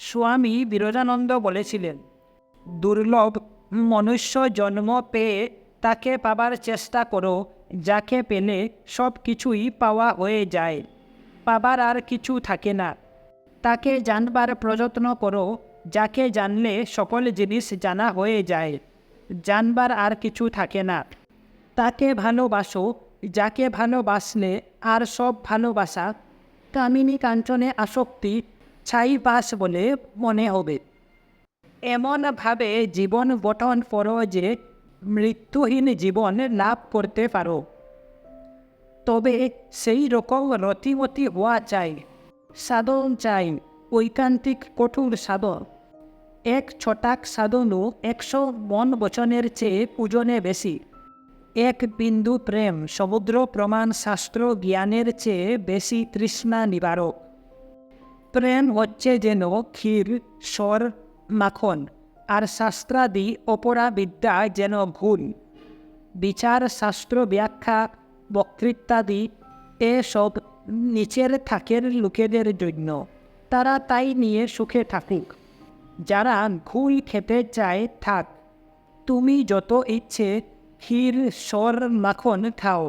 স্বামী বিরজানন্দ বলেছিলেন, দুর্লভ মনুষ্য জন্ম পেয়ে তাকে পাবার চেষ্টা করো, যাকে পেলে সব কিছুই পাওয়া হয়ে যায়। পাবার আর কিছু থাকে না। তাকে জানবার প্রযত্ন করো, যাকে জানলে সকল জিনিস জানা হয়ে যায়। জানবার আর কিছু থাকে না। তাকে ভালোবাসো, যাকে ভালোবাসলে আর সব ভালোবাসা। কামিনী কাঞ্চনে আসক্তি ছাই বাস বলে মনে হবে। এমনভাবে জীবন গঠন করো যে মৃত্যুহীন জীবন লাভ করতে পারো। তবে সেই রকম রতিমতি হওয়া চাই। সাধন চাই, ঐকান্তিক কঠোর সাধন। এক ছটাক সাধনও একশো মন বচনের চেয়ে পূজনে বেশি। এক বিন্দু প্রেম, সমুদ্র প্রমাণ শাস্ত্র জ্ঞানের চেয়ে বেশি তৃষ্ণা নিবারক। প্রেম হচ্ছে যেন ক্ষীর স্বর মাখন আর শাস্ত্রাদি অপরা বিদ্যা যেন ভুল বিচার শাস্ত্র ব্যাখ্যা বক্তৃত্বাদি এসব নিচের থাকের লোকেদের জন্য তারা তাই নিয়ে সুখে থাকুক যারা ঘুল খেতে চায় থাক তুমি যত ইচ্ছে ক্ষীর স্বর মাখন খাও